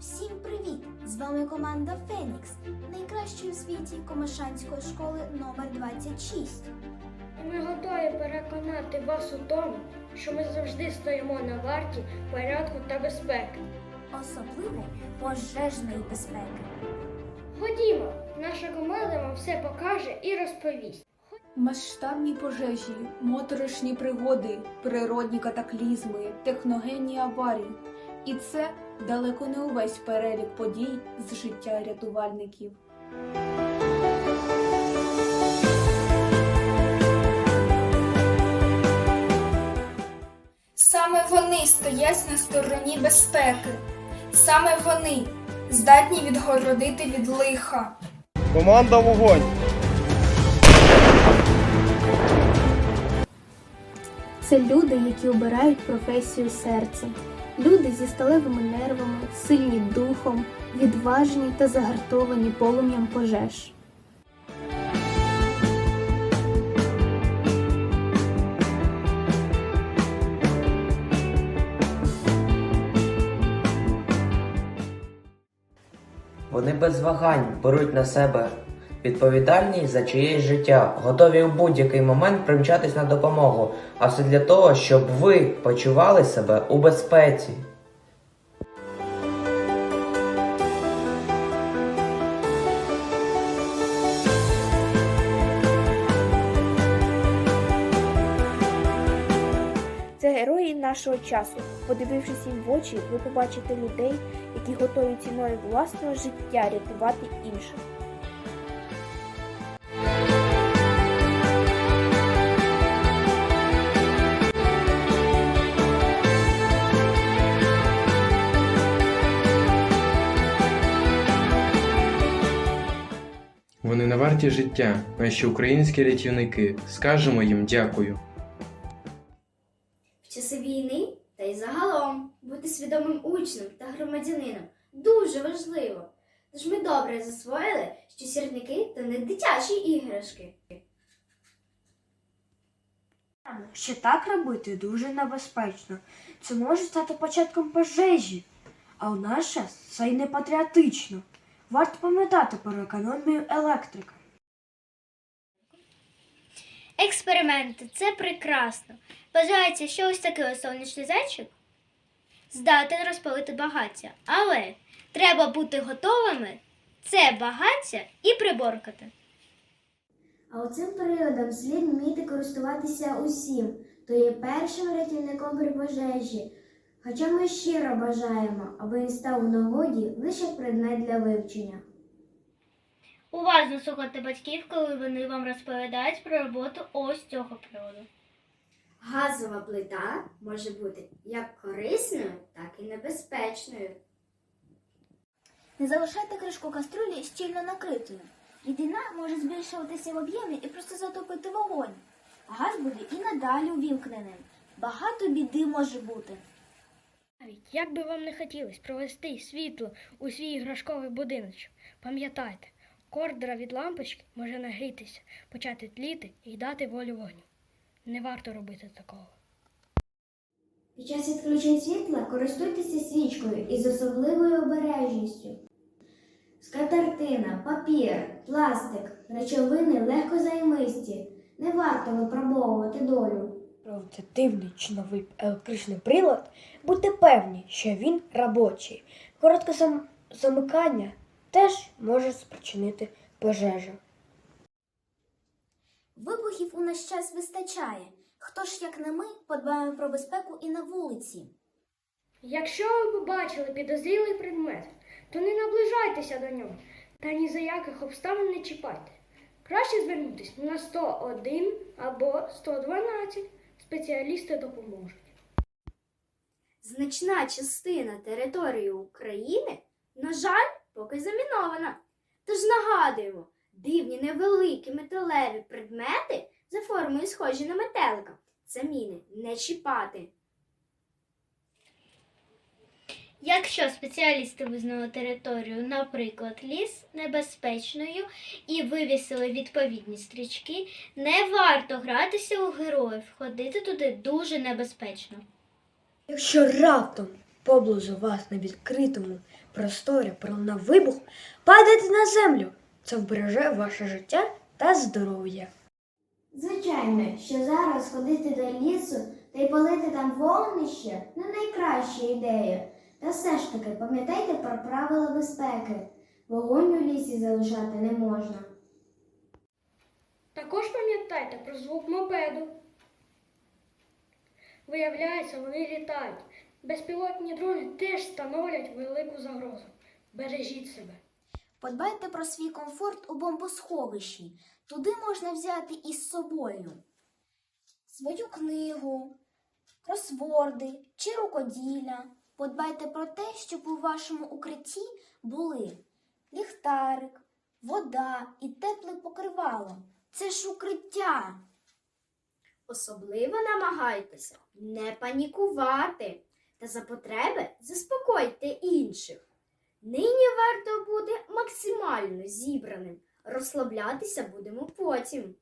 Всім привіт! З вами команда Фенікс, найкращої у світі Комишанської школи номер 26. Ми готові переконати вас у тому, що ми завжди стоїмо на варті порядку та безпеки. Особливо пожежної безпеки. Ходімо, наша команда вам все покаже і розповість. Масштабні пожежі, моторошні пригоди, природні катаклізми, техногенні аварії. І це далеко не увесь перелік подій з життя рятувальників. Саме вони стоять на стороні безпеки. Саме вони здатні відгородити від лиха. Команда вогонь! Це люди, які обирають професію серця. Люди зі сталевими нервами, сильні духом, відважні та загартовані полум'ям пожеж. Вони без вагань беруть на себе відповідальність за чиєсь життя, готові у будь-який момент примчатись на допомогу, а все для того, щоб ви почували себе у безпеці. Це герої нашого часу. Подивившись їм в очі, ви побачите людей, які готові ціною власного життя рятувати інших. Варті життя, наші українські рятівники. Скажемо їм дякую. В часи війни та й загалом бути свідомим учнем та громадянином дуже важливо. Тож ми добре засвоїли, що сірники то не дитячі іграшки. Що так робити дуже небезпечно. Це може стати початком пожежі. А у наш час це й не патріотично. Варто пам'ятати про економію електрики. Експерименти це прекрасно. Вважається, що ось такий ось сонячний зайчик здатен розпалити багаття. Але треба бути готовими це багаття і приборкати. А оцим періодом слід вміти користуватися усім, то є першим рятівником при пожежі. Хоча ми щиро бажаємо, аби він став у нагоді лише предмет для вивчення. Уважно слухати батьків, коли вони вам розповідають про роботу ось цього приладу. Газова плита може бути як корисною, так і небезпечною. Не залишайте кришку каструлі щільно накритою. Рідина може збільшуватися в об'ємі і просто затопити вогонь. Газ буде і надалі увімкненим. Багато біди може бути. Навіть як би вам не хотілося провести світло у свій іграшковий будиночок, пам'ятайте, кордера від лампочки може нагрітися, почати тліти і дати волю вогню. Не варто робити такого. Під час відключень світла користуйтеся свічкою із особливою обережністю. Скатертина, папір, пластик, речовини легкозаймисті. Не варто випробовувати долю. Провокативний чи новий електричний прилад, будьте певні, що він робочий. Коротке зам- замикання теж може спричинити пожежу. Вибухів у наш час вистачає. Хто ж, як не ми, подбаємо про безпеку і на вулиці? Якщо ви побачили підозрілий предмет, то не наближайтеся до нього та ні за яких обставин не чіпайте. Краще звернутися на 101 або 112. Спеціалісти допоможуть. Значна частина території України, на жаль, поки замінована. Тож нагадуємо, дивні невеликі металеві предмети за формою схожі на метелика. Це міни не чіпати. Якщо спеціалісти визнали територію, наприклад, ліс небезпечною і вивісили відповідні стрічки, не варто гратися у героїв, ходити туди дуже небезпечно. Якщо раптом поблизу вас на відкритому просторі пролунав вибух, падайте на землю. Це вбереже ваше життя та здоров'я. Звичайно, що зараз ходити до лісу та й палити там вогнище не найкраща ідея. Та все ж таки пам'ятайте про правила безпеки. Вогонь у лісі залишати не можна. Також пам'ятайте про звук мопеду. Виявляється, вони літають. Безпілотні дрони теж становлять велику загрозу. Бережіть себе. Подбайте про свій комфорт у бомбосховищі. Туди можна взяти із собою свою книгу, кросворди чи рукоділля. Подбайте про те, щоб у вашому укритті були ліхтарик, вода і тепле покривало. Це ж укриття. Особливо намагайтеся не панікувати та за потреби заспокойте інших. Нині варто бути максимально зібраним. Розслаблятися будемо потім.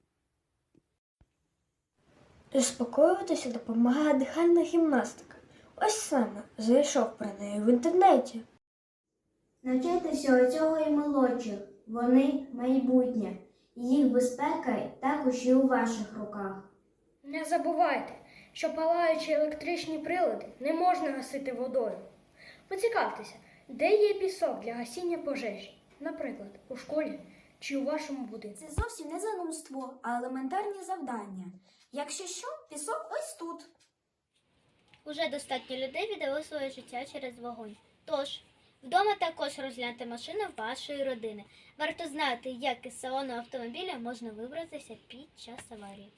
Заспокоюватися допомагає дихальна гімнастика. Ось саме зайшов про неї в інтернеті. Навчайте всього цього і молодших. Вони майбутнє. Їх безпека також і у ваших руках. Не забувайте, що палаючі електричні прилади не можна гасити водою. Поцікавтеся, де є пісок для гасіння пожежі, наприклад, у школі чи у вашому будинку. Це зовсім не занудство, а елементарні завдання. Якщо що, пісок ось тут. Уже достатньо людей віддали своє життя через вогонь. Тож, вдома також розгляньте машину вашої родини. Варто знати, як із салону автомобіля можна вибратися під час аварії.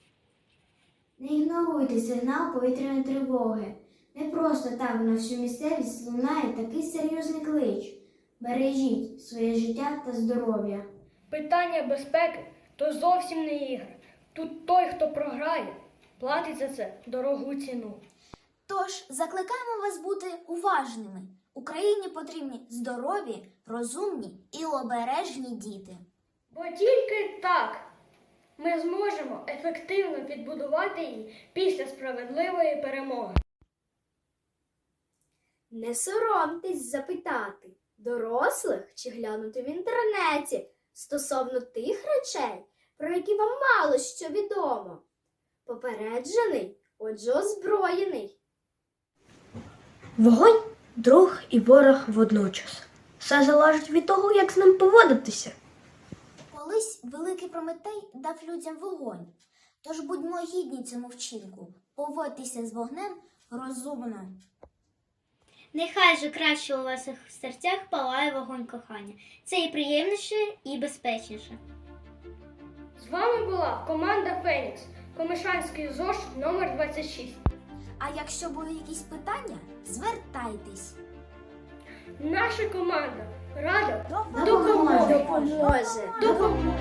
Не ігноруйте сигнал повітряної тривоги. Не просто так на всю місцевість лунає такий серйозний клич. Бережіть своє життя та здоров'я. Питання безпеки то зовсім не ігри. Тут той, хто програє, платить за це дорогу ціну. Тож закликаємо вас бути уважними. Україні потрібні здорові, розумні і обережні діти. Бо тільки так ми зможемо ефективно відбудувати її після справедливої перемоги. Не соромтесь запитати дорослих чи глянути в інтернеті стосовно тих речей, про які вам мало що відомо. Попереджений, отже озброєний. Вогонь друг і ворог водночас. Все залежить від того, як з ним поводитися. Колись великий Прометей дав людям вогонь. Тож будьмо гідні цьому вчинку. Поводьтеся з вогнем розумно. Нехай же краще у ваших серцях палає вогонь кохання. Це і приємніше, і безпечніше. З вами була команда Фенікс, Комишанський ЗОЖ номер 26. А якщо були якісь питання, звертайтесь. Наша команда рада Допоможе. Допоможе. допоможе.